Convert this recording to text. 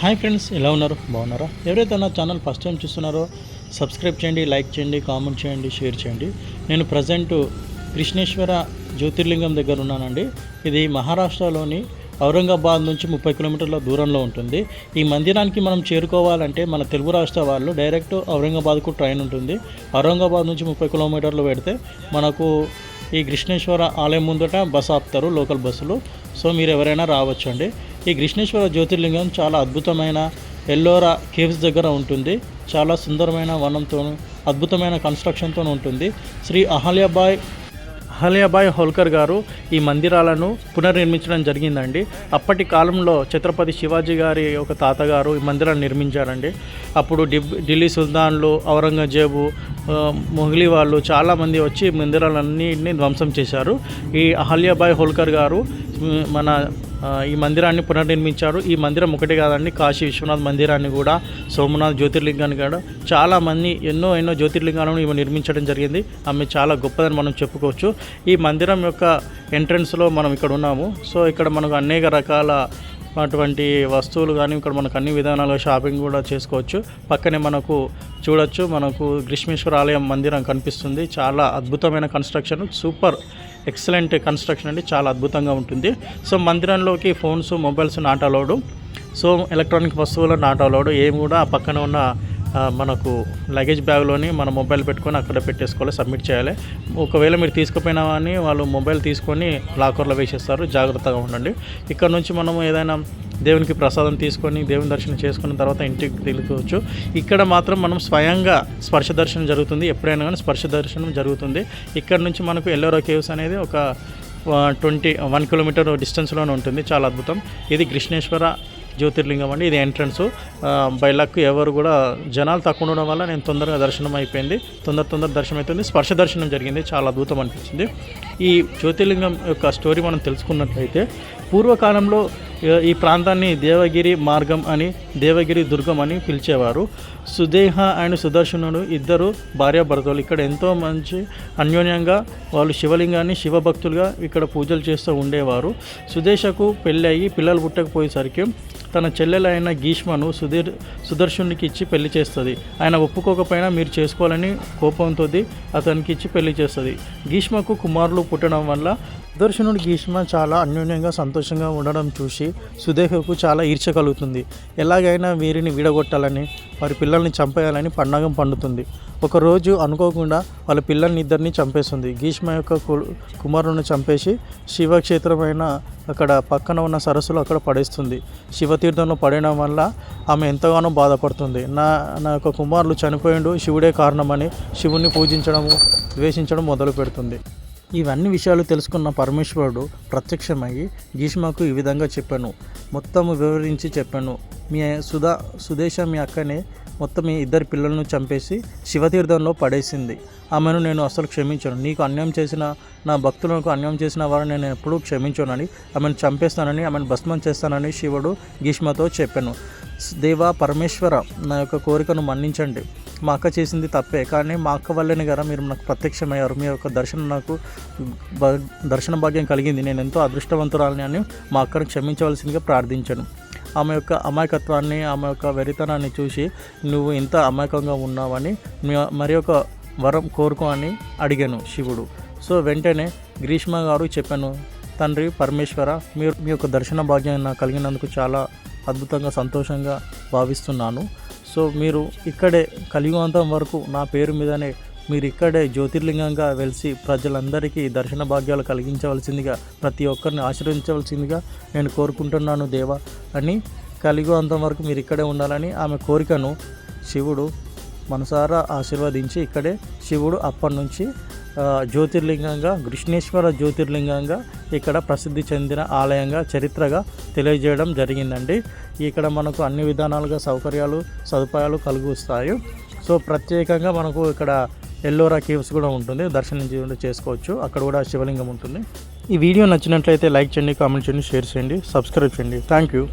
Hi friends ఎలా ఉన్నారు? బాగున్నారా? ఎవరైతే నా ఛానల్ ఫస్ట్ టైం చూస్తున్నారో సబ్స్క్రైబ్ చేయండి లైక్ చేయండి కామెంట్ చేయండి షేర్ చేయండి. నేను ప్రజెంట్ కృష్ణేశ్వర జ్యోతిర్లింగం దగ్గర ఉన్నానండి. ఇది మహారాష్ట్రలోని ఔరంగాబాద్ నుంచి ముప్పై కిలోమీటర్ల దూరంలో ఉంటుంది. ఈ మందిరానికి మనం చేరుకోవాలంటే మన తెలుగు రాష్ట్ర వాళ్ళు డైరెక్ట్ ఔరంగాబాద్కు ట్రైన్ ఉంటుంది. ఔరంగాబాద్ నుంచి ముప్పై కిలోమీటర్లు పెడితే మనకు ఈ కృష్ణేశ్వర ఆలయం ముందట బస్ ఆపుతారు లోకల్ బస్సులు. సో మీరు ఎవరైనా రావచ్చు అండి ఈ కృష్ణేశ్వర జ్యోతిర్లింగం చాలా అద్భుతమైన ఎల్లోరా కేవ్స్ దగ్గర ఉంటుంది. చాలా సుందరమైన వనంతో అద్భుతమైన కన్స్ట్రక్షన్తో ఉంటుంది. శ్రీ అహల్యాబాయ్ అహల్యాబాయ్ హోల్కర్ గారు ఈ మందిరాలను పునర్నిర్మించడం జరిగిందండి. అప్పటి కాలంలో ఛత్రపతి శివాజీ గారి ఒక తాతగారు ఈ మందిరాన్ని నిర్మించారండి. అప్పుడు ఢిల్లీ సుల్తాన్లు ఔరంగజేబు ఆ, మొఘలీ వాళ్ళు చాలామంది వచ్చి మందిరాలన్నింటినీ ధ్వంసం చేశారు. ఈ అహల్యాబాయ్ హోల్కర్ గారు మన ఈ మందిరాన్ని పునర్నిర్మించారు. ఈ మందిరం ఒకటి కాదండి కాశీ విశ్వనాథ్ మందిరాన్ని కూడా సోమనాథ్ జ్యోతిర్లింగాన్ని కూడా. చాలామంది ఎన్నో ఎన్నో జ్యోతిర్లింగాలను ఈమె నిర్మించడం జరిగింది. ఆమె చాలా గొప్పదని మనం చెప్పుకోవచ్చు. ఈ మందిరం యొక్క ఎంట్రన్స్లో మనం ఇక్కడ ఉన్నాము. సో ఇక్కడ మనకు అనేక రకాల అటువంటి వస్తువులు కానీ ఇక్కడ మనకు అన్ని విధానాలుగా షాపింగ్ కూడా చేసుకోవచ్చు. పక్కనే మనకు చూడొచ్చు మనకు గ్రీష్మేశ్వర ఆలయం మందిరం కనిపిస్తుంది. చాలా అద్భుతమైన కన్స్ట్రక్షన్ సూపర్ ఎక్సలెంట్ కన్స్ట్రక్షన్ అండి. చాలా అద్భుతంగా ఉంటుంది. సో మందిరంలోకి phones mobiles not allowed so electronic వస్తువులు నాట్ అలౌడ్ ఏమి కూడా పక్కన ఉన్న మనకు లగేజ్ బ్యాగ్లోని మన మొబైల్ పెట్టుకొని అక్కడ పెట్టేసుకోవాలి సబ్మిట్ చేయాలి. ఒకవేళ మీరు తీసుకుపోయినా అని వాళ్ళు మొబైల్ తీసుకొని లాకర్లో వేసేస్తారు. జాగ్రత్తగా ఉండండి. ఇక్కడ నుంచి మనము ఏదైనా దేవునికి ప్రసాదం తీసుకొని దేవుని దర్శనం చేసుకున్న తర్వాత ఇంటికి తెలుసుకోవచ్చు ఇక్కడ మాత్రం మనం స్వయంగా స్పర్శ దర్శనం జరుగుతుంది. ఎప్పుడైనా కానీ స్పర్శ దర్శనం జరుగుతుంది. ఇక్కడ నుంచి మనకు ఎల్లోరో కేవ్స్ అనేది ఒక ట్వంటీ వన్ కిలోమీటర్ డిస్టెన్స్లోనే ఉంటుంది. చాలా అద్భుతం. ఇది కృష్ణేశ్వర జ్యోతిర్లింగం అండి. ఇది ఎంట్రన్స్. బై లక్ ఎవరు కూడా జనాలు తక్కువ ఉండడం వల్ల నేను తొందరగా దర్శనం అయిపోయింది. తొందర తొందర దర్శనం అవుతుంది స్పర్శ దర్శనం జరిగింది. చాలా అద్భుతం అనిపించింది. ఈ జ్యోతిర్లింగం యొక్క స్టోరీ మనం తెలుసుకున్నట్లయితే పూర్వకాలంలో ఈ ప్రాంతాన్ని దేవగిరి మార్గం అని దేవగిరి దుర్గం అని పిలిచేవారు. సుదేహ అండ్ సుదర్శనుడు ఇద్దరు భార్యాభర్తలు. ఇక్కడ ఎంతో మంచి అన్యోన్యంగా వాళ్ళు శివలింగాన్ని శివభక్తులుగా ఇక్కడ పూజలు చేస్తూ ఉండేవారు. సుదేశకు పెళ్ళి అయ్యి పిల్లలు పుట్టకపోయేసరికి తన చెల్లెలైన గీష్మను సుధీర్ సుదర్శునికి ఇచ్చి పెళ్ళి చేస్తుంది. ఆయన ఒప్పుకోకపోయినా మీరు చేసుకోవాలని కోపంతో అతనికి ఇచ్చి పెళ్ళి చేస్తుంది. గీష్మకు కుమారులు పుట్టడం వల్ల సుదర్శనుడు గీష్మ చాలా అన్యోన్యంగా సంతోషంగా ఉండడం చూసి సుదేహకు చాలా ఈర్చ కలుగుతుంది. ఎలాగైనా వీరిని విడగొట్టాలని వారి పిల్లల్ని చంపేయాలని పండగం పండుతుంది. ఒకరోజు అనుకోకుండా వాళ్ళ పిల్లల్ని ఇద్దరిని చంపేస్తుంది. గ్రీష్మ యొక్క కుమారుని చంపేసి శివక్షేత్రమైన అక్కడ పక్కన ఉన్న సరస్సులో అక్కడ పడేస్తుంది. శివతీర్థంలో పడడం వల్ల ఆమె ఎంతగానో బాధపడుతుంది. నా నా యొక్క కుమారులు చనిపోయిండు శివుడే కారణమని శివుణ్ణి పూజించడము ద్వేషించడం మొదలు పెడుతుంది ఇవన్నీ విషయాలు తెలుసుకున్న పరమేశ్వరుడు ప్రత్యక్షమయ్యి భీష్మకు ఈ విధంగా చెప్పాను. మొత్తం వివరించి చెప్పాను. మీ సుధా సుదేశ మీ అక్కనే మొత్తం మీ ఇద్దరు పిల్లలను చంపేసి శివతీర్థంలో పడేసింది. ఆమెను నేను అసలు క్షమించను. నీకు అన్యాయం చేసిన నా భక్తులకు అన్యాయం చేసిన వారిని నేను ఎప్పుడూ క్షమించనని ఆమెను చంపేస్తానని ఆమెను భస్మం చేస్తానని శివుడు భీష్మతో చెప్పాను. దేవా పరమేశ్వర నా యొక్క కోరికను మన్నించండి. మా అక్క చేసింది తప్పే. కానీ మా అక్క వల్లనే కదా మీరు నాకు ప్రత్యక్షమయ్యారు. మీ యొక్క దర్శనం నాకు దర్శన భాగ్యం కలిగింది. నేను ఎంతో అదృష్టవంతురాలని అని మా అక్కను క్షమించవలసిందిగా ప్రార్థించాను. ఆమె యొక్క అమాయకత్వాన్ని ఆమె యొక్క వెరితనాన్ని చూసి నువ్వు ఇంత అమాయకంగా ఉన్నావని మరి ఒక వరం కోరుకో అని అడిగాను శివుడు. సో వెంటనే గ్రీష్మ గారు చెప్పాను తండ్రి పరమేశ్వర మీరు మీ యొక్క దర్శన భాగ్యం నాకు కలిగినందుకు చాలా అద్భుతంగా సంతోషంగా భావిస్తున్నాను. సో మీరు ఇక్కడే కలియుగాంతం వరకు నా పేరు మీదనే మీరు ఇక్కడే జ్యోతిర్లింగంగా వెలిసి ప్రజలందరికీ దర్శన భాగ్యాలు కలిగించవలసిందిగా ప్రతి ఒక్కరిని ఆశ్రయించవలసిందిగా నేను కోరుకుంటున్నాను దేవా అని కలియుగాంతం వరకు మీరు ఇక్కడే ఉండాలని ఆమె కోరికను శివుడు మనసారా ఆశీర్వదించి ఇక్కడే శివుడు అప్పటి నుంచి జ్యోతిర్లింగంగా కృష్ణేశ్వర జ్యోతిర్లింగంగా ఇక్కడ ప్రసిద్ధి చెందిన ఆలయంగా చరిత్రగా తెలియజేయడం జరిగిందండి. ఇక్కడ మనకు అన్ని విధానాలుగా సౌకర్యాలు సదుపాయాలు కలుగుస్తాయి. సో ప్రత్యేకంగా మనకు ఇక్కడ ఎల్లోరా కేవ్స్ కూడా ఉంటుంది. దర్శనం చేసుకోవచ్చు. అక్కడ కూడా శివలింగం ఉంటుంది. ఈ వీడియో నచ్చినట్లయితే లైక్ చేయండి కామెంట్ చేయండి షేర్ చేయండి సబ్స్క్రైబ్ చేయండి. Thank you.